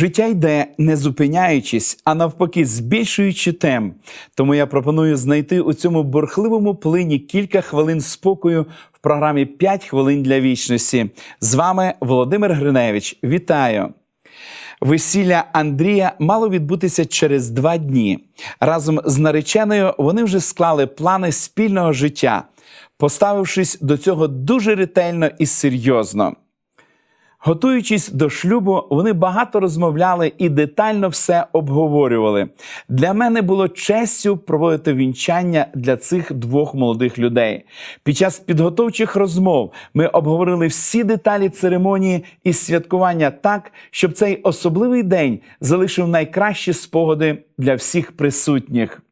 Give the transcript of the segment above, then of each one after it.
Життя йде не зупиняючись, а навпаки, збільшуючи темп. Тому я пропоную знайти у цьому бурхливому плині кілька хвилин спокою в програмі «5 хвилин для вічності. З вами Володимир Гриневич. Вітаю! Весілля Андрія мало відбутися через два дні. Разом з нареченою вони вже склали плани спільного життя, поставившись до цього дуже ретельно і серйозно. Готуючись до шлюбу, вони багато розмовляли і детально все обговорювали. Для мене було честю проводити вінчання для цих двох молодих людей. Під час підготовчих розмов ми обговорили всі деталі церемонії і святкування так, щоб цей особливий день залишив найкращі спогади для всіх присутніх.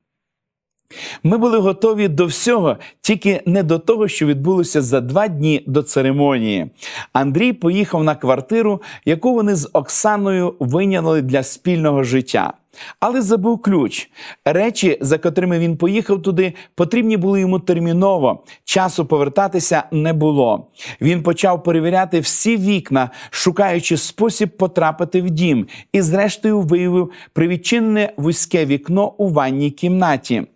Ми були готові до всього, тільки не до того, що відбулося за два дні до церемонії. Андрій поїхав на квартиру, яку вони з Оксаною виняли для спільного життя. Але забув ключ. Речі, за котрими він поїхав туди, потрібні були йому терміново. Часу повертатися не було. Він почав перевіряти всі вікна, шукаючи спосіб потрапити в дім, і, зрештою, виявив привідчинене вузьке вікно у ванній кімнаті.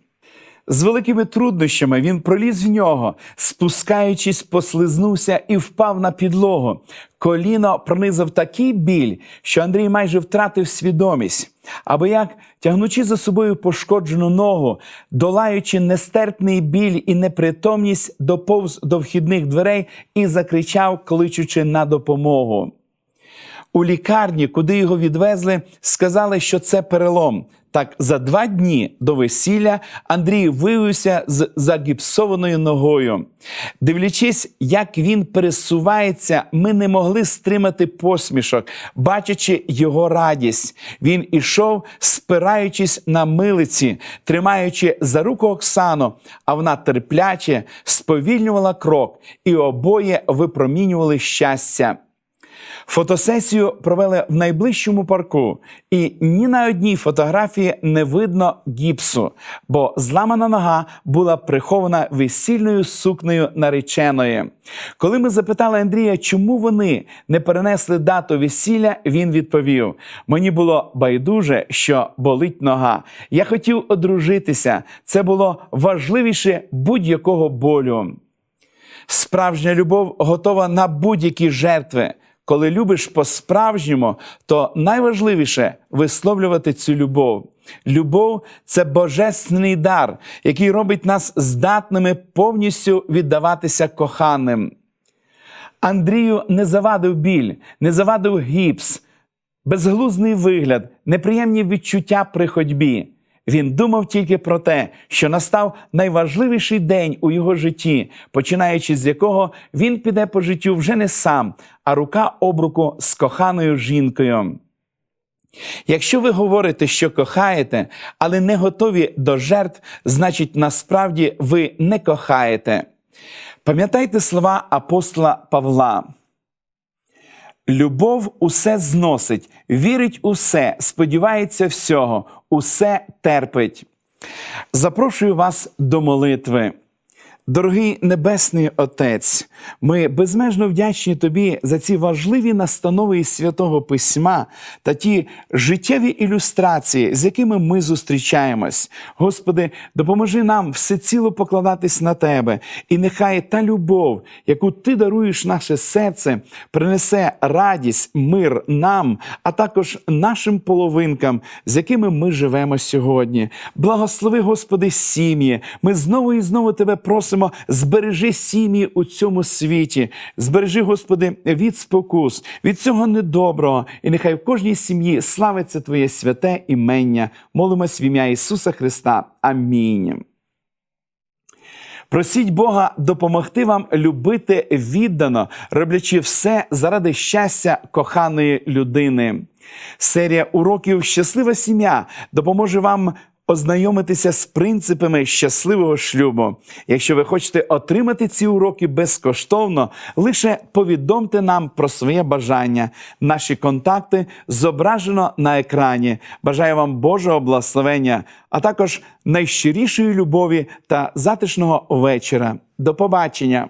З великими труднощами він проліз в нього, спускаючись, послизнувся і впав на підлогу. Коліно пронизав такий біль, що Андрій майже втратив свідомість. Або як, тягнучи за собою пошкоджену ногу, долаючи нестерпний біль і непритомність, доповз до вхідних дверей і закричав, кличучи на допомогу. У лікарні, куди його відвезли, сказали, що це перелом. Так, за два дні до весілля Андрій виявився з загіпсованою ногою. Дивлячись, як він пересувається, ми не могли стримати посмішок, бачачи його радість. Він ішов, спираючись на милиці, тримаючи за руку Оксану, а вона терпляче сповільнювала крок, і обоє випромінювали щастя. Фотосесію провели в найближчому парку, і ні на одній фотографії не видно гіпсу, бо зламана нога була прихована весільною сукнею нареченої. Коли ми запитали Андрія, чому вони не перенесли дату весілля, він відповів: мені було байдуже, що болить нога. Я хотів одружитися. Це було важливіше будь-якого болю. Справжня любов готова на будь-які жертви. Коли любиш по-справжньому, то найважливіше висловлювати цю любов. Любов це божественний дар, який робить нас здатними повністю віддаватися коханим. Андрію не завадив біль, не завадив гіпс, безглузний вигляд, неприємні відчуття при ходьбі. Він думав тільки про те, що настав найважливіший день у його житті, починаючи з якого він піде по життю вже не сам, а рука об руку з коханою жінкою. Якщо ви говорите, що кохаєте, але не готові до жертв, значить насправді ви не кохаєте. Пам'ятайте слова апостола Павла. Любов усе зносить, вірить усе, сподівається всього, усе терпить. Запрошую вас до молитви. Дорогий Небесний Отець, ми безмежно вдячні Тобі за ці важливі настанови із святого Письма та ті життєві ілюстрації, з якими ми зустрічаємось. Господи, допоможи нам всеціло покладатись на Тебе, і нехай та любов, яку Ти даруєш наше серце, принесе радість, мир нам, а також нашим половинкам, з якими ми живемо сьогодні. Благослови, Господи, сім'ї. Ми знову і знову Тебе просимо просимо, збережи сім'ї у цьому світі, збережи, Господи, від спокус, від цього недоброго, і нехай в кожній сім'ї славиться Твоє святе імення. Молимось в ім'я Ісуса Христа. Амінь. Просіть Бога допомогти вам любити віддано, роблячи все заради щастя коханої людини. Серія уроків Щаслива сім'я допоможе вам ознайомитися з принципами щасливого шлюбу. Якщо ви хочете отримати ці уроки безкоштовно, лише повідомте нам про своє бажання. Наші контакти зображено на екрані. Бажаю вам Божого благословення, а також найщирішої любові та затишного вечора. До побачення!